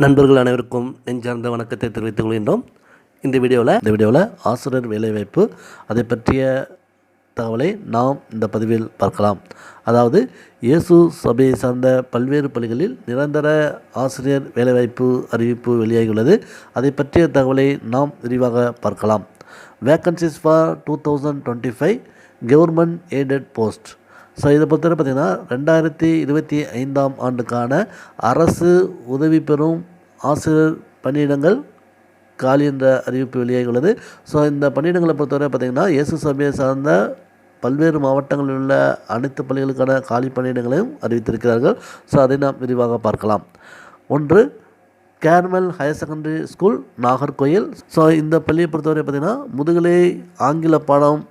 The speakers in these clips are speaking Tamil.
நண்பர்கள் அனைவருக்கும் நெஞ்சார்ந்த வணக்கத்தை தெரிவித்துக் கொள்கின்றோம். இந்த வீடியோவில் இந்த வீடியோவில் ஆசிரியர் வேலைவாய்ப்பு அதை பற்றிய தகவலை நாம் இந்த பதிவில் பார்க்கலாம். அதாவது இயேசு சபையை சார்ந்த பல்வேறு பள்ளிகளில் நிரந்தர ஆசிரியர் வேலைவாய்ப்பு அறிவிப்பு வெளியாகியுள்ளது. அதை பற்றிய தகவலை நாம் விரிவாக பார்க்கலாம். Vacancies for two thousand twenty five government aided post so இதை பொறுத்தவரை பார்த்திங்கன்னா ரெண்டாயிரத்தி இருபத்தி ஐந்தாம் ஆண்டுக்கான அரசு உதவி பெறும் ஆசிரியர் பணியிடங்கள் காலி என்ற அறிவிப்பு வெளியாகியுள்ளது. ஸோ இந்த பணியிடங்களை பொறுத்தவரை பார்த்திங்கன்னா இயேசு சபையை சார்ந்த பல்வேறு மாவட்டங்களில் உள்ள அனைத்து பள்ளிகளுக்கான காலி பணியிடங்களையும் அறிவித்திருக்கிறார்கள். ஸோ அதை நாம் விரிவாக பார்க்கலாம். ஒன்று Carmel higher secondary school Nagercoil. So இந்த பள்ளியை பொறுத்தவரை பார்த்திங்கன்னா முதுகலை ஆங்கில பாடம்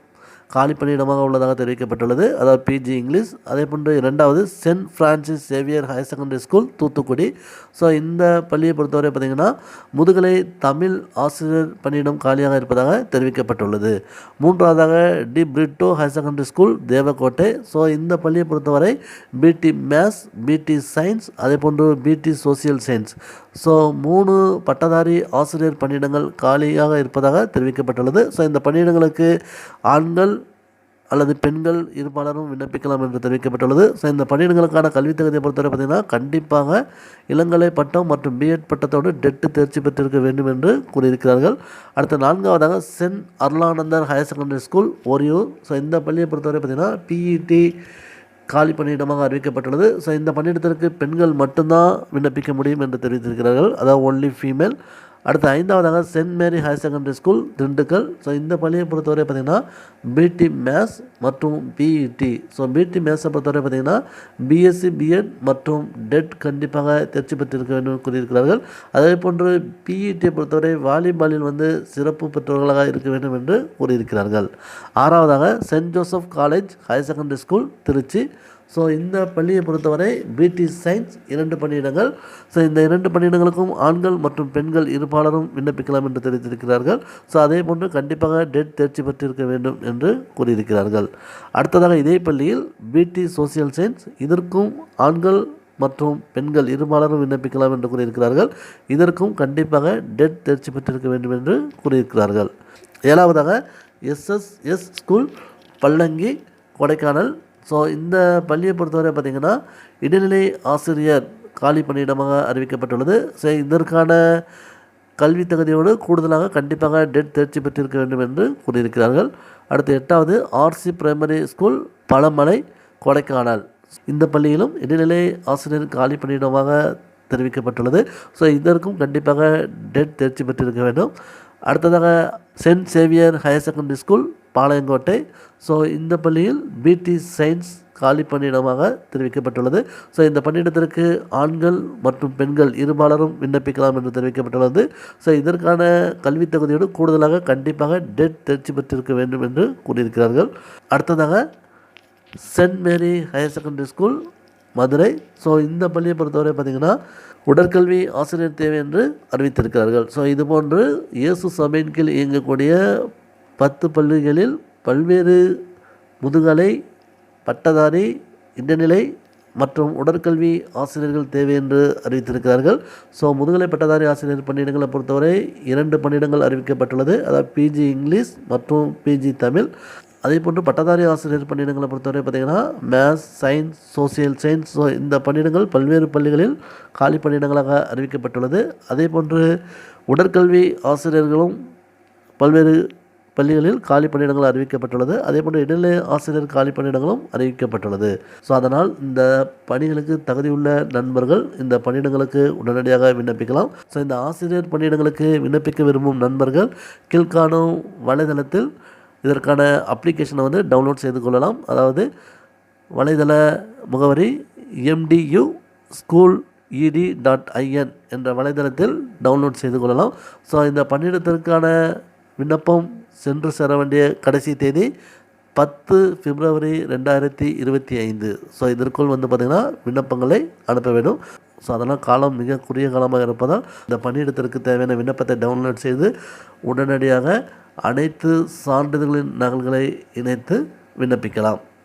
காலி பணியிடமாக உள்ளதாக தெரிவிக்கப்பட்டுள்ளது. அதாவது பிஜி இங்கிலீஷ் அதே போன்று இரண்டாவது saint Francis Xavier higher secondary school Thoothukudi. So இந்த பள்ளியை பொறுத்தவரை பார்த்திங்கன்னா முதுகலை தமிழ் ஆசிரியர் பணியிடம் காலியாக இருப்பதாக தெரிவிக்கப்பட்டுள்ளது. மூன்றாவதாக De Britto higher secondary school Devakottai. So இந்த பள்ளியை பொறுத்தவரை பிடி மேத்ஸ் பிடி சயின்ஸ் அதே போன்று பிடி சோசியல் சயின்ஸ் ஸோ மூணு பட்டதாரி ஆசிரியர் பணியிடங்கள் காலியாக இருப்பதாக தெரிவிக்கப்பட்டுள்ளது. ஸோ இந்த பணியிடங்களுக்கு ஆண்கள் அல்லது பெண்கள் இருப்பாளரும் விண்ணப்பிக்கலாம் என்று தெரிவிக்கப்பட்டுள்ளது. ஸோ இந்த பணியிடங்களுக்கான கல்வித் தகுதியை பொறுத்தவரை பார்த்திங்கன்னா கண்டிப்பாக இளங்கலை பட்டம் மற்றும் பிஎட் பட்டத்தோடு டெட்டு தேர்ச்சி பெற்றிருக்க வேண்டும் என்று கூறியிருக்கிறார்கள். அடுத்த நான்காவதாக saint Arulanandar higher secondary school Oriyur so இந்த பள்ளியை பொறுத்தவரை பார்த்திங்கன்னா பிஇடி காலி பணியிடமாக அறிவிக்கப்பட்டுள்ளது. ஸோ இந்த பணியிடத்திற்கு பெண்கள் மட்டும்தான் விண்ணப்பிக்க முடியும் என்று தெரிவித்திருக்கிறார்கள். அதாவது ஒன்லி ஃபீமேல் அடுத்து ஐந்தாவதாக saint Mary higher secondary school Dindigul. So இந்த பள்ளியை பொறுத்தவரை பார்த்திங்கன்னா பிடி மேத்ஸ் மற்றும் பிஇடி ஸோ பிடி மேத்ஸை பொறுத்தவரை பார்த்திங்கன்னா பிஎஸ்சி பிஎட் மற்றும் டெட் கண்டிப்பாக தேர்ச்சி பெற்றிருக்க வேண்டும் கூறியிருக்கிறார்கள். அதே போன்று பிஇடியை பொறுத்தவரை வாலிபாலில் வந்து சிறப்பு பெற்றவர்களாக இருக்க வேண்டும் என்று கூறியிருக்கிறார்கள். ஆறாவதாக saint Joseph college higher secondary school Trichy. So இந்த பள்ளியை பொறுத்தவரை பிடி சயின்ஸ் இரண்டு பணியிடங்கள். ஸோ இந்த இரண்டு பணியிடங்களுக்கும் ஆண்கள் மற்றும் பெண்கள் இருபாலரும் விண்ணப்பிக்கலாம் என்று தெரிவித்திருக்கிறார்கள். ஸோ அதே போன்று கண்டிப்பாக டெட் தேர்ச்சி பெற்றிருக்க வேண்டும் என்று கூறியிருக்கிறார்கள். அடுத்ததாக இதே பள்ளியில் பிடி சோசியல் சயின்ஸ் இதற்கும் ஆண்கள் மற்றும் பெண்கள் இருபாலரும் விண்ணப்பிக்கலாம் என்று கூறியிருக்கிறார்கள். இதற்கும் கண்டிப்பாக டெட் தேர்ச்சி பெற்றிருக்க வேண்டும் என்று கூறியிருக்கிறார்கள். ஏழாவதாக SSS school Pallangi Kodaikanal so இந்த பள்ளியை பொறுத்தவரை பார்த்திங்கன்னா இடைநிலை ஆசிரியர் காலி பணியிடமாக அறிவிக்கப்பட்டுள்ளது. ஸோ இதற்கான கல்வி தகுதியோடு கூடுதலாக கண்டிப்பாக டெட் தேர்ச்சி பெற்றிருக்க வேண்டும் என்று கூறியிருக்கிறார்கள். அடுத்து எட்டாவது RC primary school Palamalai Kodaikanal. இந்த பள்ளியிலும் இடைநிலை ஆசிரியர் காலி பணியிடமாக தெரிவிக்கப்பட்டுள்ளது. ஸோ இதற்கும் கண்டிப்பாக டெட் தேர்ச்சி பெற்றிருக்க வேண்டும். அடுத்ததாக saint Xavier higher secondary school Palayamkottai. So இந்த பள்ளியில் பிடி சயின்ஸ் காலி பணியிடமாக தெரிவிக்கப்பட்டுள்ளது. ஸோ இந்த பணியிடத்திற்கு ஆண்கள் மற்றும் பெண்கள் இருபாலரும் விண்ணப்பிக்கலாம் என்று தெரிவிக்கப்பட்டுள்ளது. ஸோ இதற்கான கல்வி தகுதியோடு கூடுதலாக கண்டிப்பாக டெட் தேர்ச்சி பெற்றிருக்க வேண்டும் என்று கூறியிருக்கிறார்கள். அடுத்ததாக saint Mary higher secondary school Madurai. So இந்த பள்ளியை பொறுத்தவரை பார்த்திங்கன்னா உடற்கல்வி ஆசிரியர் தேவை என்று அறிவித்திருக்கிறார்கள். ஸோ இதுபோன்று இயேசு சபையின் கீழ் இயங்கக்கூடிய பத்து பள்ளிகளில் பல்வேறு முதுகலை பட்டதாரி இடைநிலை மற்றும் உடற்கல்வி ஆசிரியர்கள் தேவை என்று அறிவித்திருக்கிறார்கள். ஸோ முதுகலை பட்டதாரி ஆசிரியர் பணியிடங்களை பொறுத்தவரை இரண்டு பணியிடங்கள் அறிவிக்கப்பட்டுள்ளது. அதாவது பிஜி இங்கிலீஷ் மற்றும் பிஜி தமிழ் அதே போன்று பட்டதாரி ஆசிரியர் பணியிடங்களை பொறுத்தவரை பார்த்திங்கன்னா maths science social science so இந்த பணியிடங்கள் பல்வேறு பள்ளிகளில் காலி பணியிடங்களாக அறிவிக்கப்பட்டுள்ளது. அதே போன்று உடற்கல்வி ஆசிரியர்களும் பல்வேறு பள்ளிகளில் காலி பணியிடங்கள் அறிவிக்கப்பட்டுள்ளது. அதே போன்று இடைநிலை ஆசிரியர் காலி பணியிடங்களும் அறிவிக்கப்பட்டுள்ளது. ஸோ அதனால் இந்த பணிகளுக்கு தகுதியுள்ள நண்பர்கள் இந்த பணியிடங்களுக்கு உடனடியாக விண்ணப்பிக்கலாம். ஸோ இந்த ஆசிரியர் பணியிடங்களுக்கு விண்ணப்பிக்க விரும்பும் நண்பர்கள் கீழ்காணும் வலைதளத்தில் இதற்கான அப்ளிகேஷனை வந்து டவுன்லோட் செய்து கொள்ளலாம். அதாவது வலைதள முகவரி MTU school ED dot IN என்ற வலைதளத்தில் டவுன்லோட் செய்து கொள்ளலாம். ஸோ இந்த பணியிடத்திற்கான விண்ணப்பம் சென்று சேர வேண்டிய கடைசி தேதி பத்து பிப்ரவரி ரெண்டாயிரத்தி இருபத்தி ஐந்து. ஸோ இதற்குள் வந்து பார்த்திங்கன்னா விண்ணப்பங்களை அனுப்ப வேண்டும். ஸோ அதெல்லாம் காலம் மிக குறுகிய காலமாக இருப்பதால் இந்த பணியிடத்திற்கு தேவையான விண்ணப்பத்தை டவுன்லோட் செய்து உடனடியாக அனைத்து சான்றிதழ்களின் நகல்களை இணைத்து விண்ணப்பிக்கலாம்.